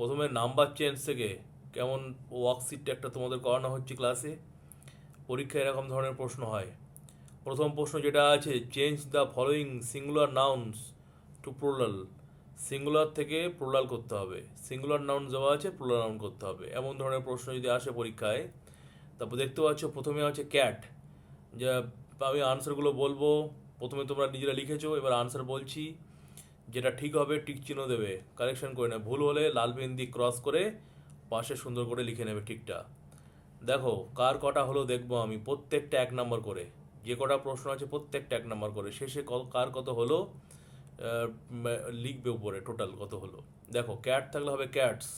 প্রথমে number change থেকে কেমন ওয়ার্কশিটটা একটা তোমাদের করানো হচ্ছে ক্লাসে পরীক্ষায় এরকম ধরনের প্রশ্ন হয়। প্রথম প্রশ্ন যেটা আছে change the following singular nouns to plural singular থেকে প্রোলাল করতে হবে। সিঙ্গুলার নাউন দেওয়া আছে প্রোলাল নাউন করতে হবে। এমন ধরনের প্রশ্ন যদি আসে পরীক্ষায়, তারপর দেখতে পাচ্ছ প্রথমে আছে ক্যাট যা আমি আনসারগুলো বলব। প্রথমে তোমরা নিজেরা লিখেছো, এবার আনসার বলছি। যেটা ঠিক হবে টিক চিহ্ন দেবে। কারেকশন করে নেবে ভুল হলে লাল পেন দিয়ে ক্রস করে পাশে সুন্দর করে লিখে নেবে ঠিকটা। দেখো, কার কটা হলো দেখব আমি। প্রত্যেকটা এক নাম্বার করে। যে কটা প্রশ্ন আছে প্রত্যেকটা এক নাম্বার করে। শেষে কার কত হলো লিখবে উপরে টোটাল কত হলো। দেখো ক্যাট থাকলে হবে cats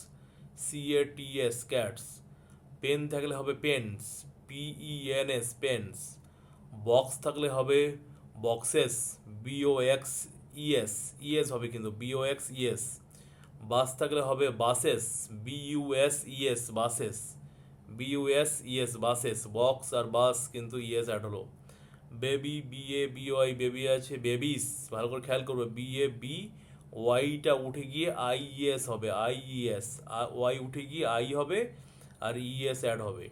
C A T S cats pen থাকলে হবে pens P E N S pens box থাকলে হবে boxes B O X E S E S হবে কিন্তু B O X E S bus থাকলে হবে buses B U S E S buses. B U S E S buses. Box আর bus কিন্তু E S add হলো। Baby B A B Y baby আছে, babies. ভালো করে খেয়াল করবে বিএ বি, ওয়াইটা উঠে গিয়ে আইইএস হবে, আই আইইএস ওয়াই উঠে গিয়ে আই হবে আর ইএস অ্যাড হবে।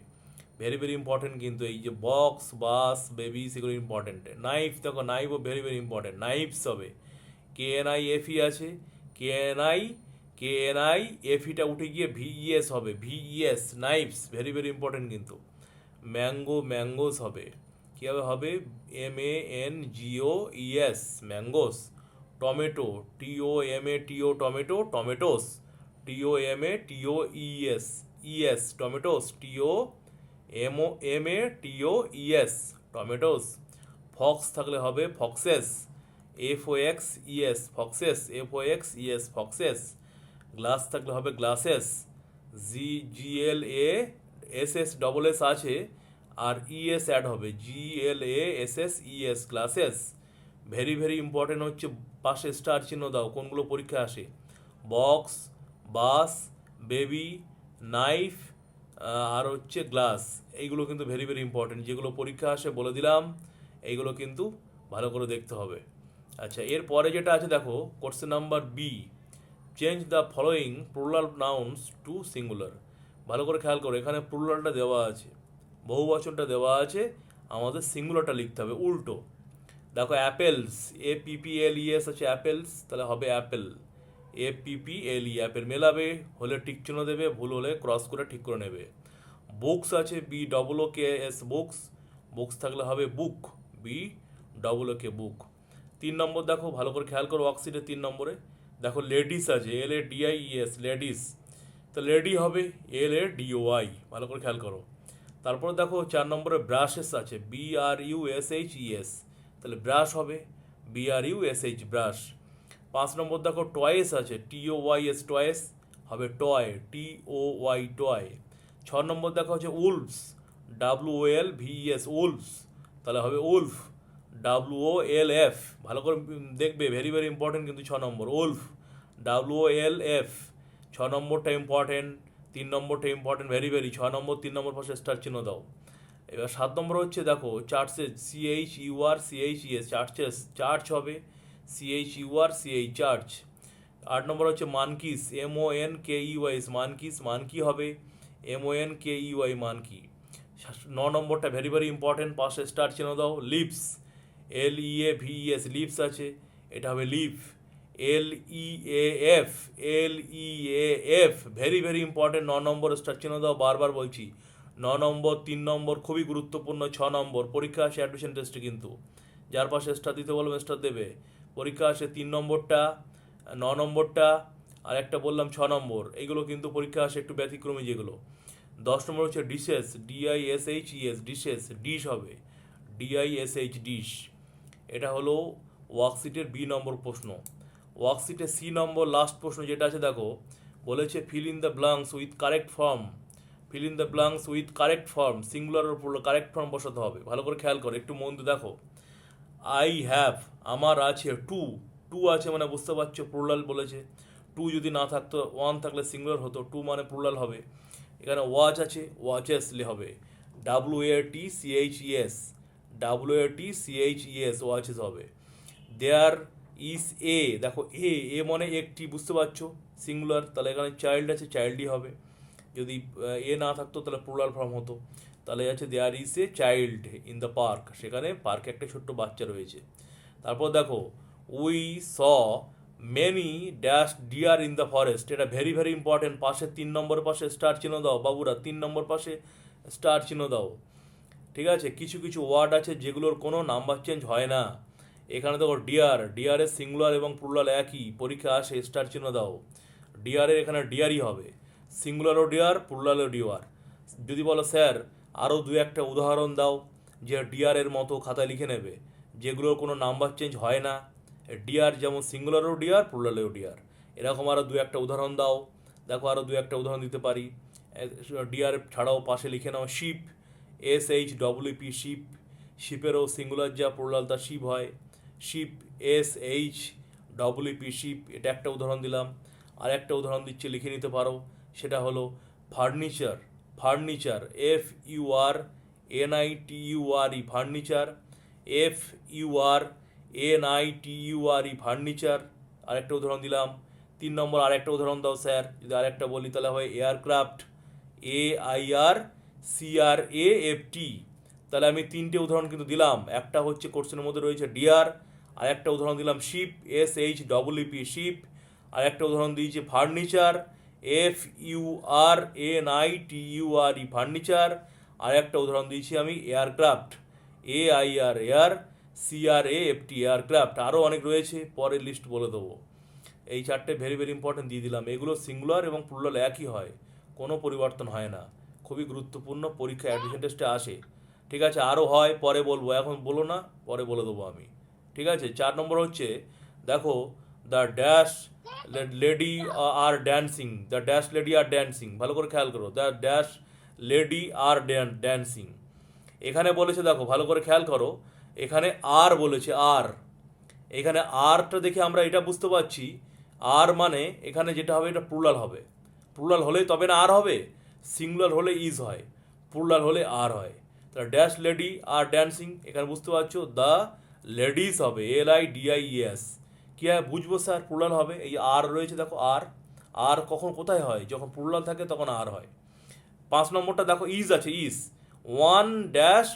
ভেরি ভেরি ইম্পর্টেন্ট কিন্তু এই যে বক্স, বাস বেবি সেগুলো ইম্পর্টেন্ট নাইফ দেখো নাইফও ভেরি ভেরি ইম্পর্টেন্ট নাইফস হবে। K N I F E আছে K N I K N I F ইটা উঠে গিয়ে ভিইএস হবে V E S knives very very important কিন্তু। ম্যাঙ্গো ম্যাঙ্গোস হবে। কীভাবে হবে? M A N G O E S mangoes tomato T O M A T O tomato tomatoes T O M A T O E S E S tomatoes T O M O M A T O E S tomatoes fox থাকলে হবে foxes F O X E S foxes F O X E S foxes glass থাকলে হবে glasses G G L A S S double S আছে। আর E S add হবে। G L A S S E S glasses very very important হচ্ছে পাশে star চিহ্ন দাও, কোনগুলো পরীক্ষা আসে। বক্স বাস বেবি নাইফ আর হচ্ছে গ্লাস এইগুলো কিন্তু ভেরি ভেরি ইম্পর্টেন্ট যেগুলো পরীক্ষা আসে বলে দিলাম, এইগুলো কিন্তু ভালো করে দেখতে হবে। আচ্ছা এরপরে যেটা আছে, দেখো question number B change the following plural nouns to singular ভালো করে খেয়াল করো, এখানে প্লুরালটা দেওয়া আছে বহু বচনটা দেওয়া আছে, আমাদের সিঙ্গুলারটা লিখতে হবে, উল্টো। দেখো apples A P P L E S আছে অ্যাপেলস তাহলে হবে অ্যাপেল এ পিপি এল ই অ্যাপেল মেলাবে, হলে টিক চিহ্ন দেবে, ভুল হলে ক্রস করে ঠিক করে নেবে। বুকস আছে B double O K S books books থাকলে হবে বুক বি ডবল ও কে বুক তিন নম্বর দেখো, ভালো করে খেয়াল করো ওয়ার্কশিটে তিন নম্বরে। দেখো লেডিস আছে L A D I S ladies তো লেডি হবে এল এ ডিওয়াই ভালো করে খেয়াল করো। তারপরে দেখো, চার নম্বরে ব্রাশেস আছে B R U S H E S তাহলে ব্রাশ হবে B R U S H brush পাঁচ নম্বর দেখো টয়েস আছে T O Y S toys হবে toy T O Y toy ছ নম্বর দেখো, হচ্ছে wolves W L V S wolves তাহলে হবে wolf W O L F ভালো করে দেখবে ভেরি ভেরি ইম্পর্টেন্ট কিন্তু ছ নম্বর। Wolf W O L F ছ নম্বরটা ইম্পর্টেন্ট তিন নম্বরটা ইম্পর্টেন্ট ভেরি ভেরি ছ নম্বর, তিন নম্বর পাশে স্টার চিহ্ন দাও। এবার সাত নম্বর হচ্ছে, দেখো churches C H U R C H E S churches church হবে C H U R C H church আট নম্বর হচ্ছে monkeys M O N K E Y S monkeys monkey হবে M O N K E Y monkey ন নম্বরটা very very important পাশে star চিহ্ন দাও leaves L E A V S leaves আছে, এটা হবে leaf L E A F L E A F very very important ন নম্বর স্টার চিহ্ন দাও, বারবার বলছি, ন নম্বর, তিন নম্বর, খুবই গুরুত্বপূর্ণ, ছ নম্বর, পরীক্ষা আসে অ্যাডমিশন টেস্টে কিন্তু, যার পাশে স্টার দিতে বলবে স্টার দেবে, পরীক্ষা আসে তিন নম্বরটা, ন নম্বরটা, আর একটা বললাম ছ নম্বর এইগুলো কিন্তু পরীক্ষা আসে একটু ব্যতিক্রমী যেগুলো, দশ নম্বর হচ্ছে dishes D I S H E S dishes dish হবে D I S H dish এটা হলো ওয়ার্কশিটের বি নম্বর প্রশ্ন। ওয়ার্কশিটের সি নম্বর লাস্ট প্রশ্ন যেটা আছে, দেখো, বলেছে fill in the blanks with correct form fill in the blanks with correct form সিঙ্গুলারের উপর কারেক্ট ফর্ম বসাতে হবে। ভালো করে খেয়াল করো, একটু মন দেখো। আই হ্যাভ আমার আছে টু টু আছে মানে বুঝতে পারছ প্লুরাল বলেছে। টু যদি না থাকতো ওয়ান থাকলে সিঙ্গুলার হতো টু মানে প্লুরাল হবে। এখানে ওয়াচ আছে ওয়াচেস হবে। W A T C H E S W A T C H E S watches হবে। দেয়ার ইস এ দেখো এ এ মানে একটি, বুঝতে পারছ? সিঙ্গুলার তাহলে এখানে চাইল্ড আছে চাইল্ডই হবে। যদি এ না থাকতো, তাহলে প্লুরাল ফর্ম হতো। তাহলে আছে there is a child in the park সেখানে পার্কে একটা ছোট্ট বাচ্চা রয়েছে। তারপর দেখো we saw many dash deer in the forest এটা ভেরি ভেরি ইম্পর্টেন্ট পাশে তিন নম্বর পাশে স্টার চিহ্ন দাও, বাবুরা, তিন নম্বর পাশে স্টার চিহ্ন দাও। ঠিক আছে? কিছু কিছু ওয়ার্ড আছে যেগুলোর কোনো নাম্বার চেঞ্জ হয় না। এখানে দেখো ডিয়ার ডিয়ারের সিঙ্গুলার এবং প্লুরাল একই। পরীক্ষা আসে স্টার চিহ্ন দাও। ডিয়ারের এখানে ডিয়ারই হবে। সিঙ্গুলারও ডিয়ার প্লুরালও ডিয়ার যদি বলো স্যার আরও দু একটা উদাহরণ দাও, যে ডিয়ারের মতো খাতায় লিখে নেবে, যেগুলোর কোনো নাম্বার চেঞ্জ হয় না। ডিয়ার যেমন সিঙ্গুলারও ডিয়ার প্লুরালেও ডিয়ার এরকম আরও দু একটা উদাহরণ দাও। দেখো আরও দু একটা উদাহরণ দিতে পারি। ডিয়ার ছাড়াও পাশে লিখে নাও ship S H W P ship শিপেরও singular যা প্লুরাল তা শিপ হয়। Ship S H W P ship এটা একটা উদাহরণ দিলাম। আর একটা উদাহরণ দিচ্ছি, লিখে নিতে পারো। সেটা হলো furniture furniture F U R N I T U R E furniture F U R N I T U R E furniture আরেকটা উদাহরণ দিলাম। তিন নম্বর আরেকটা উদাহরণ দাও, স্যার। যদি আরেকটা বলি, তাহলে হয় aircraft A I R C R A F T তাহলে আমি তিনটে উদাহরণ কিন্তু দিলাম। একটা হচ্ছে কোর্সের মধ্যে রয়েছে ডিয়ার আর একটা উদাহরণ দিলাম ship S H W P ship আর একটা উদাহরণ দিয়েছি furniture F U R N I T U R E furniture আর একটা উদাহরণ দিয়েছি আমি aircraft A I R air C R A F T aircraft আরও অনেক রয়েছে, পরের লিস্ট বলে দেবো। এই চারটে ভেরি ভেরি ইম্পর্টেন্ট দিয়ে দিলাম। এগুলো সিঙ্গুলার এবং প্লুরাল একই হয়, কোনো পরিবর্তন হয় না। খুবই গুরুত্বপূর্ণ পরীক্ষা অ্যাডমিশন টেস্টে আসে। ঠিক আছে, আরও হয়, পরে বলব। এখন বলো না, পরে বলে দেবো আমি। ঠিক আছে, চার নম্বর হচ্ছে, দেখো the dash lady are dancing the dash lady are dancing ভালো করে খেয়াল করো the dash lady are dancing এখানে বলেছে, দেখো, ভালো করে খেয়াল করো, এখানে আর বলেছে আর। এখানে আরটা দেখে আমরা এটা বুঝতে পারছি, আর মানে এখানে যেটা হবে, এটা প্লুরাল হবে। প্লুরাল হলেই তবে না আর হবে? সিঙ্গুলার হলে ইজ হয় প্লুরাল হলে আর হয়। তাহলে ড্যাশ লেডি আর ড্যান্সিং এখানে বুঝতে পারছ? দ্য লেডিস হবে L I D I S কী হয়? বুঝব স্যার প্লুরাল হবে। এই আর রয়েছে, দেখো আর আর কখন কোথায় হয়? যখন প্লুরাল থাকে, তখন আর হয়। পাঁচ নম্বরটা দেখো ইজ আছে is one dash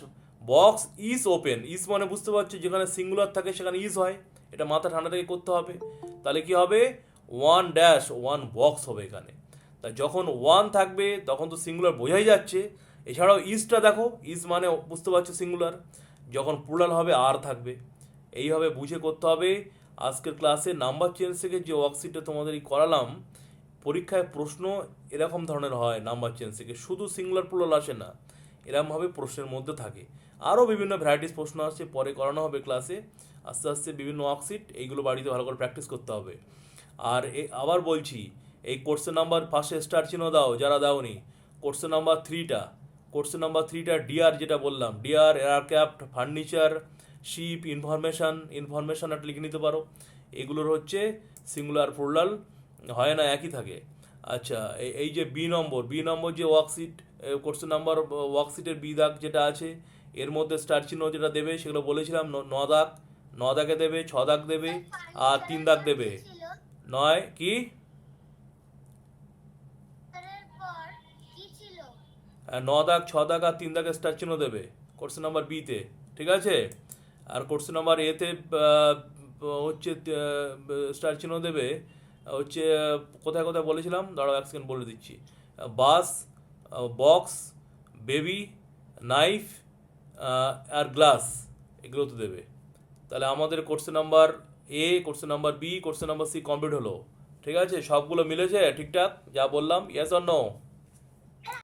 box is open is মানে বুঝতে পারছ, যেখানে সিঙ্গুলার থাকে, সেখানে ইজ হয়। এটা মাথা ঠান্ডা থেকে করতে হবে। তাহলে কি হবে? ওয়ান ড্যাশ ওয়ান বক্স হবে এখানে। তা যখন ওয়ান থাকবে, তখন তো সিঙ্গুলার বোঝাই যাচ্ছে। এছাড়াও ইজটা দেখো ইজ মানে বুঝতে পারছ সিঙ্গুলার যখন প্লুরাল হবে আর থাকবে। এইভাবে বুঝে করতে হবে। আজকের ক্লাসে নাম্বার চেঞ্জ থেকে যে ওয়ার্কশিটটা তোমাদের করালাম, পরীক্ষায় প্রশ্ন এরকম ধরনের হয় নাম্বার চেঞ্জ থেকে। শুধু সিঙ্গুলার প্লুরাল আসে না। এরকমভাবে প্রশ্নের মধ্যে থাকে। আরও বিভিন্ন ভ্যারাইটিস প্রশ্ন আসছে, পরে করানো হবে ক্লাসে আস্তে আস্তে বিভিন্ন ওয়ার্কশিট এইগুলো বাড়িতে ভালো করে প্র্যাকটিস করতে হবে। আর আবার বলছি এই কোর্সের নাম্বার ফার্স্টে স্টার চিহ্ন দাও, যারা দাওনি। কোর্সের নাম্বার থ্রিটা কোর্সের নাম্বার থ্রিটা ডিআর যেটা বললাম। Deer aircraft furniture ship information information একটা লিখে নিতে পারো। এগুলোর হচ্ছে সিঙ্গুলার প্লুরাল হয় না, একই থাকে। আচ্ছা এই- যে বি নম্বর বি নম্বর যে ওয়ার্কশিট কোর্সের নাম্বার ওয়ার্কশিটের বি দাগ যেটা আছে, এর মধ্যে স্টার চিহ্ন যেটা দেবে, সেগুলো বলেছিলাম ন দাগ। ন দাগে দেবে, ছ দাগ দেবে, আর তিন দাগ দেবে। নয়, কি? ন দাগ, ছ দাগ আর তিন দাগে স্টার চিহ্ন দেবে। কোর্স নাম্বার বিতে ঠিক আছে? আর কোর্স নাম্বার এতে হচ্ছে স্টার চিহ্ন দেবে। হচ্ছে কোথায় কোথায় বলেছিলাম? দাঁড়াও, এক সেকেন্ড বলে দিচ্ছি। বাস বক্স বেবি নাইফ আর গ্লাস এগুলো তো দেবে। তাহলে আমাদের course number A course number B course number C complete হলো। ঠিক আছে? সবগুলো মিলেছে? ঠিকঠাক? যা বললাম? Yes or no